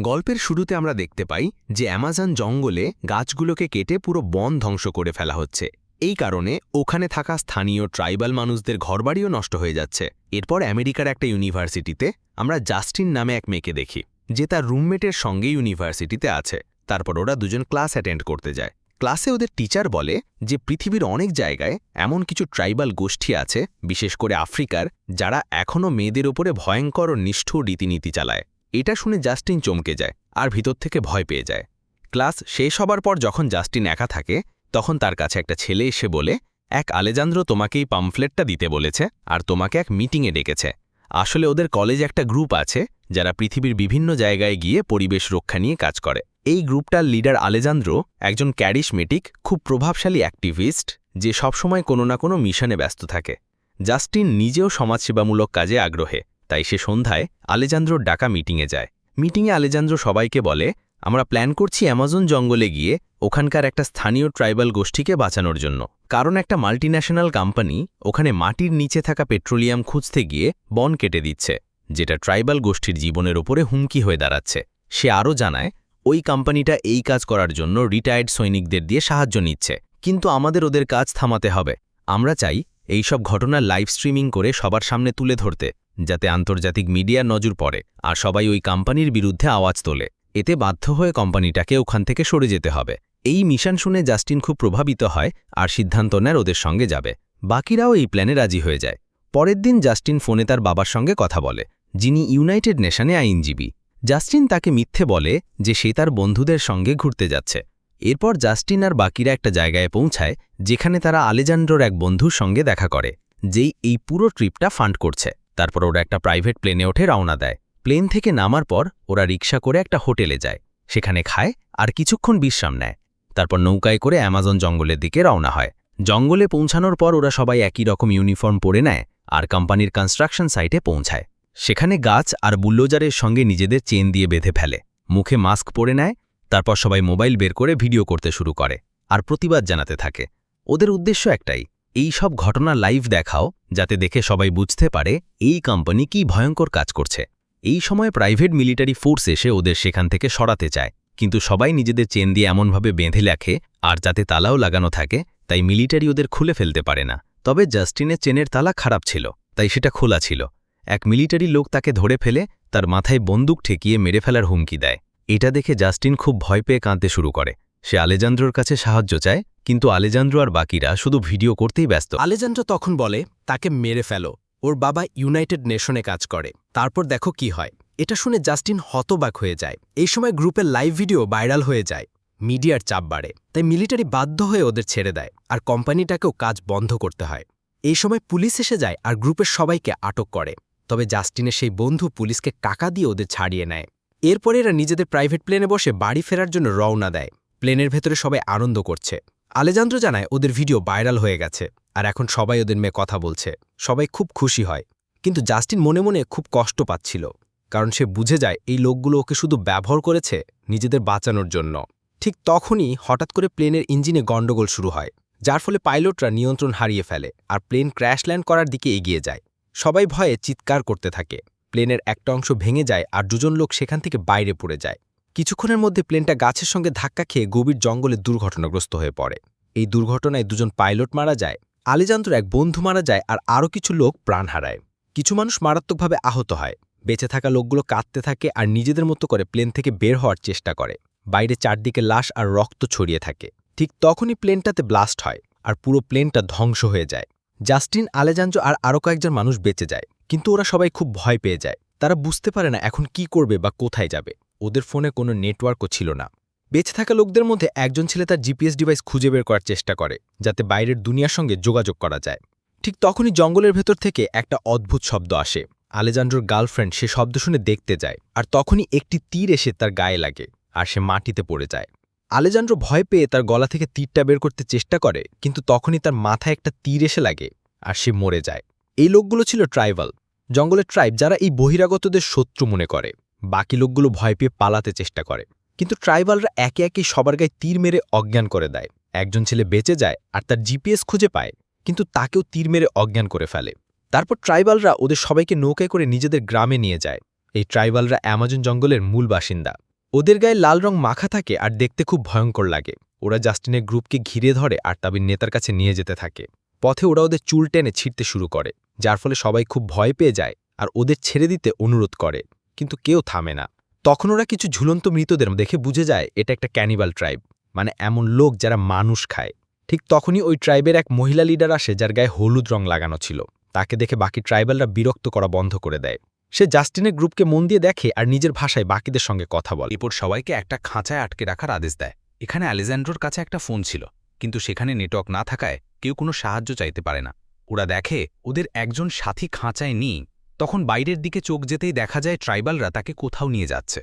গল্পের শুরুতে আমরা দেখতে পাই যে অ্যামাজন জঙ্গলে গাছগুলোকে কেটে পুরো বন ধ্বংস করে ফেলা হচ্ছে। এই কারণে ওখানে থাকা স্থানীয় ট্রাইবাল মানুষদের ঘরবাড়িও নষ্ট হয়ে যাচ্ছে। এরপর আমেরিকার একটা ইউনিভার্সিটিতে আমরা জাস্টিন নামে এক মেয়েকে দেখি, যে তার রুমমেটের সঙ্গে ইউনিভার্সিটিতে আছে। তারপর ওরা দুজন ক্লাস অ্যাটেন্ড করতে যায়। ক্লাসে ওদের টিচার বলে যে পৃথিবীর অনেক জায়গায় এমন কিছু ট্রাইবাল গোষ্ঠী আছে, বিশেষ করে আফ্রিকার, যারা এখনও মেয়েদের ওপরে ভয়ঙ্কর ও নিষ্ঠুর রীতিনীতি চালায়। এটা শুনে জাস্টিন চমকে যায় আর ভিতর থেকে ভয় পেয়ে যায়। ক্লাস শেষ হবার পর যখন জাস্টিন একা থাকে, তখন তার কাছে একটা ছেলে এসে বলে, এক আলেজান্দ্র তোমাকে এই পামফ্লেটটা দিতে বলেছে আর তোমাকে এক মিটিংয়ে ডেকেছে। আসলে ওদের কলেজে একটা গ্রুপ আছে যারা পৃথিবীর বিভিন্ন জায়গায় গিয়ে পরিবেশ রক্ষা নিয়ে কাজ করে। এই গ্রুপটার লিডার আলেজান্দ্র একজন ক্যারিশমেটিক, খুব প্রভাবশালী অ্যাক্টিভিস্ট, যে সবসময় কোনো না কোনো মিশনে ব্যস্ত থাকে। জাস্টিন নিজেও সমাজসেবামূলক কাজে আগ্রহে। তাই সে সন্ধ্যায় আলেজান্দ্রর ডাকা মিটিংয়ে যায়। মিটিংয়ে আলেজান্দ্র সবাইকে বলে, আমরা প্ল্যান করছি অ্যামাজন জঙ্গলে গিয়ে ওখানকার একটা স্থানীয় ট্রাইবাল গোষ্ঠীকে বাঁচানোর জন্য। কারণ একটা মাল্টিন্যাশনাল কোম্পানি ওখানে মাটির নিচে থাকা পেট্রোলিয়াম খুঁজতে গিয়ে বন কেটে দিচ্ছে, যেটা ট্রাইবাল গোষ্ঠীর জীবনের ওপরে হুমকি হয়ে দাঁড়াচ্ছে। সে আরও জানায়, ওই কোম্পানিটা এই কাজ করার জন্য রিটায়ার্ড সৈনিকদের দিয়ে সাহায্য নিচ্ছে, কিন্তু আমাদের ওদের কাজ থামাতে হবে। আমরা চাই এইসব ঘটনা লাইভ স্ট্রিমিং করে সবার সামনে তুলে ধরতে। যাতে আন্তর্জাতিক মিডিয়ার নজর পড়ে আর সবাই ওই কোম্পানির বিরুদ্ধে আওয়াজ তোলে। এতে বাধ্য হয়ে কোম্পানিটাকে ওখান থেকে সরে যেতে হবে। এই মিশন শুনে জাস্টিন খুব প্রভাবিত হয় আর সিদ্ধান্ত নেয় ওদের সঙ্গে যাবে। বাকিরাও এই প্ল্যানে রাজি হয়ে যায়। পরের দিন জাস্টিন ফোনে তার বাবার সঙ্গে কথা বলে, যিনি ইউনাইটেড নেশনে আইনজীবী। জাস্টিন তাকে মিথ্যে বলে যে সে তার বন্ধুদের সঙ্গে ঘুরতে যাচ্ছে। এরপর জাস্টিন আর বাকিরা একটা জায়গায় পৌঁছায়, যেখানে তারা আলেজান্ড্রোর এক বন্ধুর সঙ্গে দেখা করে, যেই এই পুরো ট্রিপটা ফান্ড করছে। তারপর ওরা একটা প্রাইভেট প্লেনে ওঠে রওনা দেয়। প্লেন থেকে নামার পর ওরা রিক্সা করে একটা হোটেলে যায়। সেখানে খায় আর কিছুক্ষণ বিশ্রাম নেয়। তারপর নৌকায় করে অ্যামাজন জঙ্গলের দিকে রওনা হয়। জঙ্গলে পৌঁছানোর পর ওরা সবাই একই রকম ইউনিফর্ম পরে নেয় আর কোম্পানির কনস্ট্রাকশন সাইটে পৌঁছায়। সেখানে গাছ আর বুল্লোজারের সঙ্গে নিজেদের চেন দিয়ে বেঁধে ফেলে। মুখে মাস্ক পরে নেয়, তারপর সবাই মোবাইল বের করে ভিডিও করতে শুরু করে আর প্রতিবাদ জানাতে থাকে। ওদের উদ্দেশ্য একটাই, এই সব ঘটনা লাইভ দেখাও যাতে দেখে সবাই বুঝতে পারে এই কোম্পানি কি ভয়ঙ্কর কাজ করছে। এই সময় প্রাইভেট মিলিটারি ফোর্স এসে ওদের সেখান থেকে সরাতে চায়, কিন্তু সবাই নিজেদের চেন দিয়ে এমনভাবে বেঁধে লেখে আর যাতে তালাও লাগানো থাকে, তাই মিলিটারি ওদের খুলে ফেলতে পারে না। তবে জাস্টিনের চেনের তালা খারাপ ছিল, তাই সেটা খোলা ছিল। এক মিলিটারি লোক তাকে ধরে ফেলে, তার মাথায় বন্দুক ঠেকিয়ে মেরে ফেলার হুমকি দেয়। এটা দেখে জাস্টিন খুব ভয় পেয়ে কাঁদতে শুরু করে। সে আলেজান্দ্রর কাছে সাহায্য চায় কিন্তু আলেজান্দ্র আর বাকিরা শুধু ভিডিও করতেই ব্যস্ত। আলেজান্দ্র তখন বলে, তাকে মেরে ফেলো। ওর বাবা ইউনাইটেড নেশনে কাজ করে। তারপর দেখো কি হয়। এটা শুনে জাস্টিন হতবাক হয়ে যায়। এই সময় গ্রুপের লাইভ ভিডিও ভাইরাল হয়ে যায়। মিডিয়ার চাপ বাড়ে। তাই মিলিটারি বাধ্য হয়ে ওদের ছেড়ে দেয়। আর কোম্পানিটাকেও কাজ বন্ধ করতে হয়। এই সময় পুলিশ এসে যায় আর গ্রুপের সবাইকে আটক করে। তবে জাস্টিনের সেই বন্ধু পুলিশকে টাকা দিয়ে ওদের ছাড়িয়ে নেয়। এরপরে এরা নিজেদের প্রাইভেট প্লেনে বসে বাড়ি ফেরার জন্য রওনা দেয়। প্লেনের ভেতরে সবাই আনন্দ করছে। আলেজান্দ্র জানায়, ওদের ভিডিও ভাইরাল হয়ে গেছে, আর এখন সবাই ওদের মেয়ে কথা বলছে। সবাই খুব খুশি হয়। কিন্তু জাস্টিন মনে মনে খুব কষ্ট পাচ্ছিল, কারণ সে বুঝে যায় এই লোকগুলো ওকে শুধু ব্যবহার করেছে নিজেদের বাঁচানোর জন্য। ঠিক তখনই হঠাৎ করে প্লেনের ইঞ্জিনে গণ্ডগোল শুরু হয়, যার ফলে পাইলটরা নিয়ন্ত্রণ হারিয়ে ফেলে, আর প্লেন ক্র্যাশ ল্যান্ড করার দিকে এগিয়ে যায়। সবাই ভয়ে চিৎকার করতে থাকে। প্লেনের একটা অংশ ভেঙে যায়, আর দুজন লোক সেখান থেকে বাইরে পড়ে যায়। কিছুক্ষণের মধ্যে প্লেনটা গাছের সঙ্গে ধাক্কা খেয়ে গভীর জঙ্গলে দুর্ঘটনাগ্রস্ত হয়ে পড়ে। এই দুর্ঘটনায় দুজন পাইলট মারা যায় আলিজান্তর এক বন্ধু মারা যায় আর আরও কিছু লোক প্রাণ হারায়। কিছু মানুষ মারাত্মকভাবে আহত হয়। বেঁচে থাকা লোকগুলো কাঁদতে থাকে আর নিজেদের মতো করে প্লেন থেকে বের হওয়ার চেষ্টা করে। বাইরে চারদিকে লাশ আর রক্ত ছড়িয়ে থাকে। ঠিক তখনই প্লেনটাতে ব্লাস্ট হয় আর পুরো প্লেনটা ধ্বংস হয়ে যায়। জাস্টিন আলেজাঞ্জো আর আরও কয়েকজন মানুষ বেঁচে যায়, কিন্তু ওরা সবাই খুব ভয় পেয়ে যায়। তারা বুঝতে পারে না এখন কি করবে বা কোথায় যাবে। ওদের ফোনে কোনো নেটওয়ার্কও ছিল না। বেঁচে থাকা লোকদের মধ্যে একজন ছেলে তার জিপিএস ডিভাইস খুঁজে বের করার চেষ্টা করে, যাতে বাইরের দুনিয়ার সঙ্গে যোগাযোগ করা যায়। ঠিক তখনই জঙ্গলের ভেতর থেকে একটা অদ্ভুত শব্দ আসে। আলেজান্ড্রোর গার্লফ্রেন্ড সে শব্দ শুনে দেখতে যায়, আর তখনই একটি তীর এসে তার গায়ে লাগে, আর সে মাটিতে পড়ে যায়। আলেজান্ড্রো ভয় পেয়ে তার গলা থেকে তীরটা বের করতে চেষ্টা করে, কিন্তু তখনই তার মাথায় একটা তীর এসে লাগে, আর সে মরে যায়। এই লোকগুলো ছিল ট্রাইবাল। জঙ্গলের ট্রাইব যারা এই বহিরাগতদের শত্রু মনে করে। বাকি লোকগুলো ভয় পেয়ে পালাতে চেষ্টা করে। কিন্তু ট্রাইবালরা একে একে সবার গায়ে তীর মেরে অজ্ঞান করে দেয়। একজন ছেলে বেঁচে যায় আর তার জিপিএস খুঁজে পায়, কিন্তু তাকেও তীর মেরে অজ্ঞান করে ফেলে। তারপর ট্রাইবালরা ওদের সবাইকে নৌকায় করে নিজেদের গ্রামে নিয়ে যায়। এই ট্রাইবালরা অ্যামাজন জঙ্গলের মূল বাসিন্দা। ওদের গায়ে লাল রং মাখা থাকে আর দেখতে খুব ভয়ঙ্কর লাগে। ওরা জাস্টিনের গ্রুপকে ঘিরে ধরে আর তাবির নেতার কাছে নিয়ে যেতে থাকে। পথে ওরা ওদের চুল টেনে ছিঁড়তে শুরু করে, যার ফলে সবাই খুব ভয় পেয়ে যায় আর ওদের ছেড়ে দিতে অনুরোধ করে। কিন্তু কেউ থামে না। তখন ওরা কিছু ঝুলন্ত মৃতদের দেখে বুঝে যায় এটা একটা ক্যানিবাল ট্রাইব মানে এমন লোক যারা মানুষ খায়। ঠিক তখনই ওই ট্রাইবের এক মহিলা লিডার আসে যার গায়ে হলুদ রং লাগানো ছিল। তাকে দেখে বাকি ট্রাইবালরা বিরক্ত করা বন্ধ করে দেয়। সে জাস্টিনের গ্রুপকে মন দিয়ে দেখে আর নিজের ভাষায় বাকিদের সঙ্গে কথা বলে। এরপর সবাইকে একটা খাঁচায় আটকে রাখার আদেশ দেয়। এখানে অ্যালেজান্ড্রোর কাছে একটা ফোন ছিল, কিন্তু সেখানে নেটওয়ার্ক না থাকায় কেউ কোনো সাহায্য চাইতে পারে না। ওরা দেখে ওদের একজন সাথী খাঁচায় নিই। তখন বাইরের দিকে চোখ যেতেই দেখা যায় ট্রাইবালরা তাকে কোথাও নিয়ে যাচ্ছে।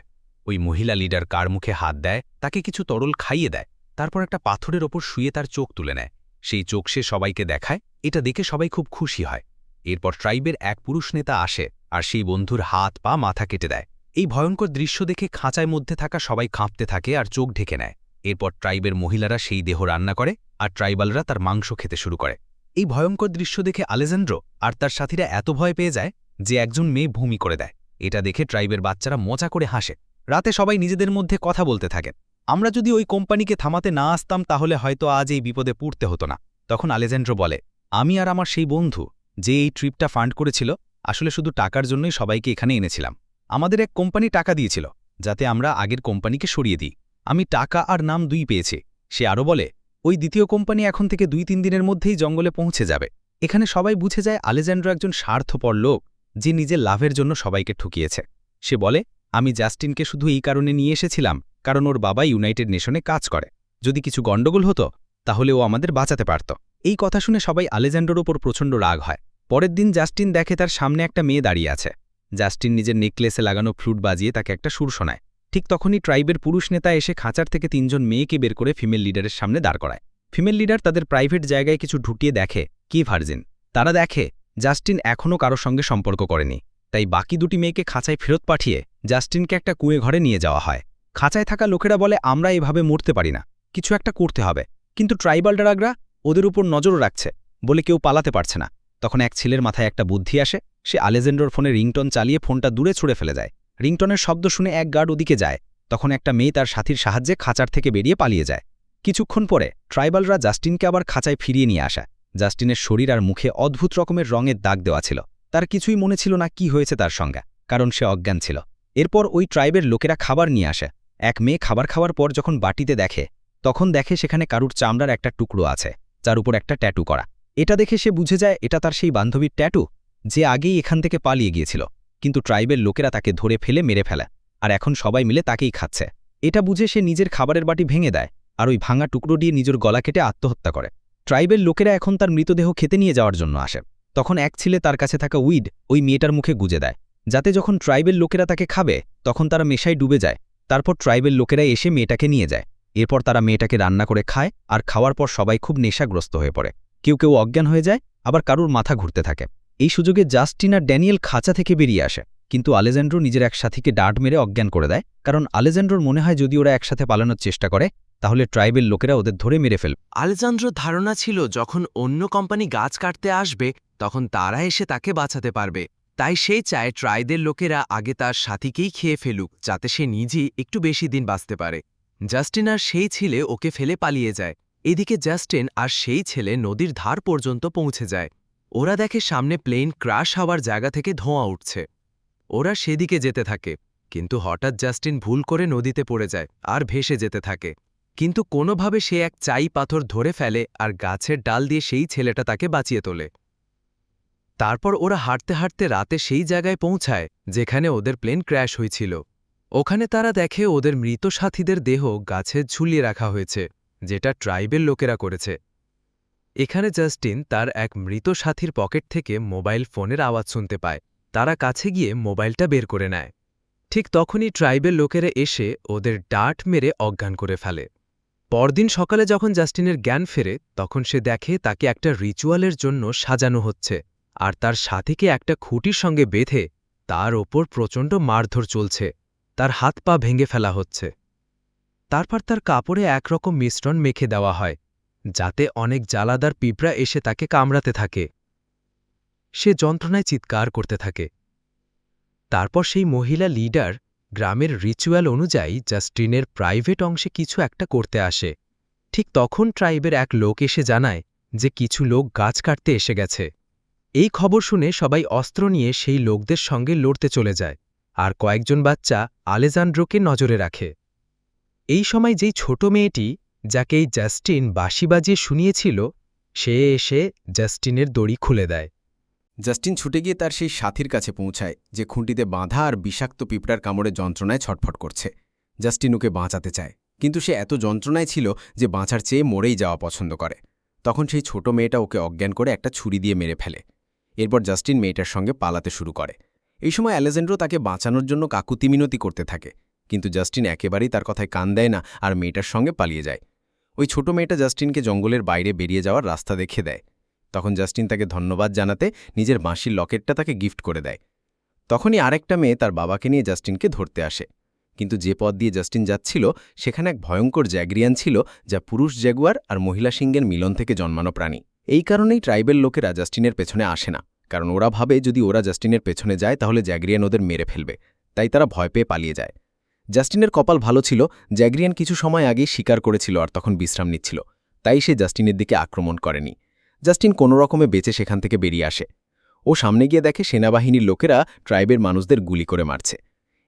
ওই মহিলা লিডার কার মুখে হাত দেয়, তাকে কিছু তরল খাইয়ে দেয়, তারপর একটা পাথরের ওপর শুয়ে তার চোখ তুলে নেয়। সেই চোখ সে সবাইকে দেখায়, এটা দেখে সবাই খুব খুশি হয়। এরপর ট্রাইবের এক পুরুষ নেতা আসে আর সেই বন্ধুর হাত পা মাথা কেটে দেয়। এই ভয়ঙ্কর দৃশ্য দেখে খাঁচায় মধ্যে থাকা সবাই কাঁপতে থাকে আর চোখ ঢেকে নেয়। এরপর ট্রাইবের মহিলারা সেই দেহ রান্না করে আর ট্রাইবালরা তার মাংস খেতে শুরু করে। এই ভয়ঙ্কর দৃশ্য দেখে আলেজান্ড্রো আর তার সাথীরা এত ভয় পেয়ে যায় যে একজন মেয়ে ভূমি করে দেয়। এটা দেখে ট্রাইবের বাচ্চারা মজা করে হাসে। রাতে সবাই নিজেদের মধ্যে কথা বলতে থাকেন আমরা যদি ওই কোম্পানিকে থামাতে না আসতাম, তাহলে হয়তো আজ এই বিপদে পড়তে হতো না। তখন আলেজান্ড্রো বলে, আমি আর আমার সেই বন্ধু যে এই ট্রিপটা ফান্ড করেছিল, আসলে শুধু টাকার জন্যই সবাইকে এখানে এনেছিলাম। আমাদের এক কোম্পানি টাকা দিয়েছিল, যাতে আমরা আগের কোম্পানিকে সরিয়ে দিই। আমি টাকা আর নাম দুই পেয়েছি। সে আরও বলে, ওই দ্বিতীয় কোম্পানি এখন থেকে দুই তিন দিনের মধ্যেই জঙ্গলে পৌঁছে যাবে। এখানে সবাই বুঝে যায় আলেজান্ড্রো একজন স্বার্থপর লোক। যে নিজের লাভের জন্য সবাইকে ঠকিয়েছে। সে বলে, আমি জাস্টিনকে শুধু এই কারণে নিয়ে এসেছিলাম, কারণ ওর বাবা ইউনাইটেড নেশনে কাজ করে। যদি কিছু গণ্ডগোল হতো, তাহলে ও আমাদের বাঁচাতে পারত। এই কথা শুনে সবাই আলেজান্ডোর ওপর প্রচণ্ড রাগ হয়। পরের দিন জাস্টিন দেখে তার সামনে একটা মেয়ে দাঁড়িয়ে আছে। জাস্টিন নিজের নেকলেসে লাগানো ফ্লুট বাজিয়ে তাকে একটা সুর শোনায়। ঠিক তখনই ট্রাইবের পুরুষ নেতা এসে খাঁচার থেকে তিনজন মেয়েকে বের করে ফিমেল লিডারের সামনে দাঁড় করায়। ফিমেল লিডার তাদের প্রাইভেট জায়গায় কিছু ঢুটিয়ে দেখে, কি ভার্জিন? তারা দেখে জাস্টিন এখনও কারও সঙ্গে সম্পর্ক করেনি, তাই বাকি দুটি মেয়েকে খাঁচায় ফেরত পাঠিয়ে জাস্টিনকে একটা কুয়ে ঘরে নিয়ে যাওয়া হয়। খাঁচায় থাকা লোকেরা বলে, আমরা এভাবে মরতে পারি না, কিছু একটা করতে হবে। কিন্তু ট্রাইবাল ডারাগরা ওদের উপর নজরও রাখছে, বলে কেউ পালাতে পারছে না। তখন এক ছেলের মাথায় একটা বুদ্ধি আসে, সে আলেজেন্ডোর ফোনে রিংটন চালিয়ে ফোনটা দূরে ছুড়ে ফেলে যায়। রিংটনের শব্দ শুনে এক গার্ড ওদিকে যায়, তখন একটা মেয়ে তার সাথীর সাহায্যে খাঁচার থেকে বেরিয়ে পালিয়ে যায়। কিছুক্ষণ পরে ট্রাইবালরা জাস্টিনকে আবার খাঁচায় ফিরিয়ে নিয়ে আসা। জাস্টিনের শরীর আর মুখে অদ্ভুত রকমের রঙের দাগ দেওয়া ছিল। তার কিছুই মনে ছিল না কি হয়েছে তার সঙ্গে, কারণ সে অজ্ঞান ছিল। এরপর ওই ট্রাইবের লোকেরা খাবার নিয়ে আসে। এক মেয়ে খাবার খাওয়ার পর যখন বাটিতে দেখে, তখন দেখে সেখানে কারুর চামড়ার একটা টুকরো আছে, যার উপর একটা ট্যাটু করা। এটা দেখে সে বুঝে যায়, এটা তার সেই বান্ধবীর ট্যাটু, যে আগেই এখান থেকে পালিয়ে গিয়েছিল। কিন্তু ট্রাইবের লোকেরা তাকে ধরে ফেলে মেরে ফেলে, আর এখন সবাই মিলে তাকেই খাচ্ছে। এটা বুঝে সে নিজের খাবারের বাটি ভেঙে দেয়, আর ওই ভাঙা টুকরো দিয়ে নিজের গলা কেটে আত্মহত্যা করে। ট্রাইবের লোকেরা এখন তার মৃতদেহ খেতে নিয়ে যাওয়ার জন্য আসে। তখন এক ছেলে তার কাছে থাকা উইড ওই মেয়েটার মুখে গুজে দেয়। যাতে যখন ট্রাইবের লোকেরা তাকে খাবে, তখন তারা মেশায় ডুবে যায়। তারপর ট্রাইবের লোকেরা এসে মেয়েটাকে নিয়ে যায়। এরপর তারা মেয়েটাকে রান্না করে খায় আর খাওয়ার পর সবাই খুব নেশাগ্রস্ত হয়ে পড়ে। কেউ কেউ অজ্ঞান হয়ে যায়, আবার কারুর মাথা ঘুরতে থাকে। এই সুযোগে জাস্টিন আর ড্যানিয়েল খাঁচা থেকে বেরিয়ে আসে। কিন্তু আলেজান্ড্রো নিজের এক সাথীকে ডাট মেরে অজ্ঞান করে দেয়, কারণ আলেজান্ড্রোর মনে হয় যদি ওরা একসাথে পালানোর চেষ্টা করে তাহলে ট্রাইবেল লোকেরা ওদের ধরে মেরে ফেল, আলেজান্দ্র ধারণা ছিল যখন অন্য কোম্পানি গাছ কাটতে আসবে, তখন তারা এসে তাকে বাঁচাতে পারবে। তাই সে চায় ট্রাইদের লোকেরা আগে তার সাথীকেই খেয়ে ফেলুক, যাতে সে নিজেই একটু বেশি দিন বাঁচতে পারে। জাস্টিন আর সেই ছেলে ওকে ফেলে পালিয়ে যায়। এদিকে জাস্টিন আর সেই ছেলে নদীর ধার পর্যন্ত পৌঁছে যায়। ওরা দেখে সামনে প্লেন ক্রাশ হওয়ার জায়গা থেকে ধোঁয়া উঠছে। ওরা সেদিকে যেতে থাকে, কিন্তু হঠাৎ জাস্টিন ভুল করে নদীতে পড়ে যায় আর ভেসে যেতে থাকে। কিন্তু কোনোভাবে সে এক চাই পাথর ধরে ফেলে আর গাছের ডাল দিয়ে সেই ছেলেটা তাকে বাঁচিয়ে তোলে। তারপর ওরা হাঁটতে হাঁটতে রাতে সেই জায়গায় পৌঁছায়, যেখানে ওদের প্লেন ক্র্যাশ হয়েছিল। ওখানে তারা দেখে ওদের মৃত সাথীদের দেহ গাছে ঝুলিয়ে রাখা হয়েছে, যেটা ট্রাইবের লোকেরা করেছে। এখানে জাস্টিন তার এক মৃত সাথীর পকেট থেকে মোবাইল ফোনের আওয়াজ শুনতে পায়। তারা কাছে গিয়ে মোবাইলটা বের করে নেয়। ঠিক তখনই ট্রাইবের লোকেরা এসে ওদের ডাট মেরে অজ্ঞান করে ফেলে। পরদিন সকালে যখন জাস্টিনের জ্ঞান ফেরে, তখন সে দেখে তাকে একটা রিচুয়ালের জন্য সাজানো হচ্ছে, আর তার সাথীকে একটা খুঁটির সঙ্গে বেঁধে তার ওপর প্রচণ্ড মারধর চলছে, তার হাত পা ভেঙে ফেলা হচ্ছে। তারপর তার কাপড়ে একরকম মিশ্রণ মেখে দেওয়া হয়, যাতে অনেক জ্বালাদার পিঁপড়া এসে তাকে কামড়াতে থাকে। সে যন্ত্রণায় চিৎকার করতে থাকে। তারপর সেই মহিলা লিডার গ্রামের রিচুয়াল অনুযায়ী জাস্টিনের প্রাইভেট অংশে কিছু একটা করতে আসে। ঠিক তখন ট্রাইবের এক লোক এসে জানায় যে কিছু লোক গাছ কাটতে এসে গেছে। এই খবর শুনে সবাই অস্ত্র নিয়ে সেই লোকদের সঙ্গে লড়তে চলে যায় আর কয়েকজন বাচ্চা আলেজান্ড্রোকে নজরে রাখে। এই সময় যেই ছোট মেয়েটি যাকে এই জাস্টিন বাঁশি বাজিয়ে শুনিয়েছিল, সে এসে জাস্টিনের দড়ি খুলে দেয়। জাস্টিন ছুটে গিয়ে তার সেই সাথীর কাছে পৌঁছায়, যে খুঁটিতে বাঁধা আর বিষাক্ত পিঁপড়ার কামড়ে যন্ত্রণায় ছটফট করছে। জাস্টিন ওকে বাঁচাতে চায়, কিন্তু সে এত যন্ত্রণায় ছিল যে বাঁচার চেয়ে মরেই যাওয়া পছন্দ করে। তখন সেই ছোট মেয়েটা ওকে অজ্ঞান করে একটা ছুরি দিয়ে মেরে ফেলে। এরপর জাস্টিন মেয়েটার সঙ্গে পালাতে শুরু করে। এই সময় অ্যালেজেন্ড্রো তাকে বাঁচানোর জন্য কাকুতি মিনতি করতে থাকে, কিন্তু জাস্টিন একেবারেই তার কথায় কান দেয় না আর মেয়েটার সঙ্গে পালিয়ে যায়। ওই ছোট মেয়েটা জাস্টিনকে জঙ্গলের বাইরে বেরিয়ে যাওয়ার রাস্তা দেখে দেয়। তখন জাস্টিন তাকে ধন্যবাদ জানাতে নিজের বাঁশির লকেটটা তাকে গিফট করে দেয়। তখনই আরেকটা মেয়ে তার বাবাকে নিয়ে জাস্টিনকে ধরতে আসে। কিন্তু যে পথ দিয়ে জাস্টিন যাচ্ছিল, সেখানে এক ভয়ঙ্কর জ্যাগ্রিয়ান ছিল যা পুরুষ জ্যাগুয়ার আর মহিলা সিংহের মিলন থেকে জন্মানো প্রাণী। এই কারণেই ট্রাইবেল লোকেরা জাস্টিনের পেছনে আসে না, কারণ ওরা ভাবে যদি ওরা জাস্টিনের পেছনে যায়, তাহলে জ্যাগ্রিয়ান ওদের মেরে ফেলবে, তাই তারা ভয় পেয়ে পালিয়ে যায়। জাস্টিনের কপাল ভালো ছিল, জ্যাগ্রিয়ান কিছু সময় আগেই শিকার করেছিল আর তখন বিশ্রাম নিচ্ছিল, তাই সে জাস্টিনের দিকে আক্রমণ করেনি। জাস্টিন কোনো রকমে বেঁচে সেখান থেকে বেরিয়ে আসে। ও সামনে গিয়ে দেখে সেনাবাহিনীর লোকেরা ট্রাইবের মানুষদের গুলি করে মারছে।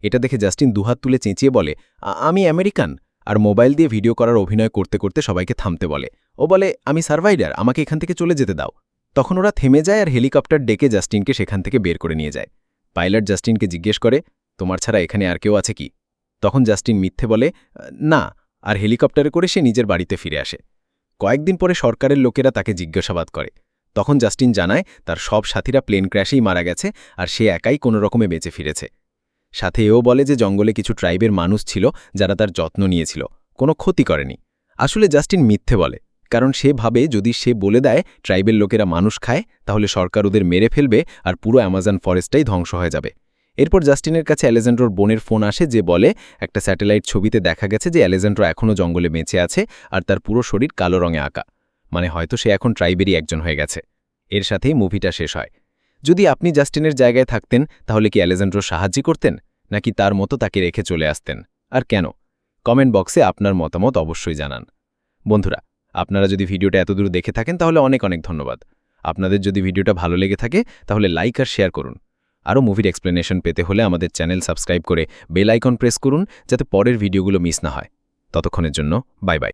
এটা দেখে জাস্টিন দুহাত তুলে চেঁচিয়ে বলে আমি আমেরিকান? আর মোবাইল দিয়ে ভিডিও করার অভিনয় করতে করতে সবাইকে থামতে বলে। ও বলে, আমি সার্ভাইডার, আমাকে এখান থেকে চলে যেতে দাও। তখন ওরা থেমে যায় আর হেলিকপ্টার ডেকে জাস্টিনকে সেখান থেকে বের করে নিয়ে যায়। পাইলট জাস্টিনকে জিজ্ঞেস করে, তোমার ছাড়া এখানে আর কেউ আছে কি? তখন জাস্টিন মিথ্যে বলে, না। আর হেলিকপ্টারে করে সে নিজের বাড়িতে ফিরে আসে। কয়েকদিন পরে সরকারের লোকেরা তাকে জিজ্ঞাসাবাদ করে। তখন জাস্টিন জানায়, তার সব সাথীরা প্লেন ক্র্যাশেই মারা গেছে আর সে একাই কোনো রকমে বেঁচে ফিরেছে। সাথে এও বলে যে জঙ্গলে কিছু ট্রাইবের মানুষ ছিল যারা তার যত্ন নিয়েছিল, কোনো ক্ষতি করেনি। আসলে জাস্টিন মিথ্যে বলে, কারণ সে ভাবে যদি সে বলে দেয় ট্রাইবের লোকেরা মানুষ খায়, তাহলে সরকার ওদের মেরে ফেলবে আর পুরো অ্যামাজন ফরেস্টটাই ধ্বংস হয়ে যাবে। এরপর জাস্টিনের কাছে অ্যালেজেন্ড্রোর বোনের ফোন আসে যে বলে, একটা স্যাটেলাইট ছবিতে দেখা গেছে যে অ্যালেজেন্ড্রো এখনও জঙ্গলে বেঁচে আছে আর তার পুরো শরীর কালো রঙে আঁকা। মানে হয়তো সে এখন ট্রাইবেরই একজন হয়ে গেছে। এর সাথেই মুভিটা শেষ হয়। যদি আপনি জাস্টিনের জায়গায় থাকতেন, তাহলে কি অ্যালেজেন্ড্রো সাহায্য করতেন? নাকি তার মতো তাকে রেখে চলে আসতেন? আর কেন? কমেন্ট বক্সে আপনার মতামত অবশ্যই জানান। বন্ধুরা, আপনারা যদি ভিডিওটা এতদূর দেখে থাকেন, তাহলে অনেক অনেক ধন্যবাদ। আপনাদের যদি ভিডিওটা ভালো লেগে থাকে, তাহলে লাইক আর শেয়ার করুন। আরও মুভির এক্সপ্লেনেশন পেতে হলে আমাদের চ্যানেল সাবস্ক্রাইব করে বেল আইকন প্রেস করুন, যাতে পরের ভিডিওগুলো মিস না হয়। ততক্ষণের জন্য বাই বাই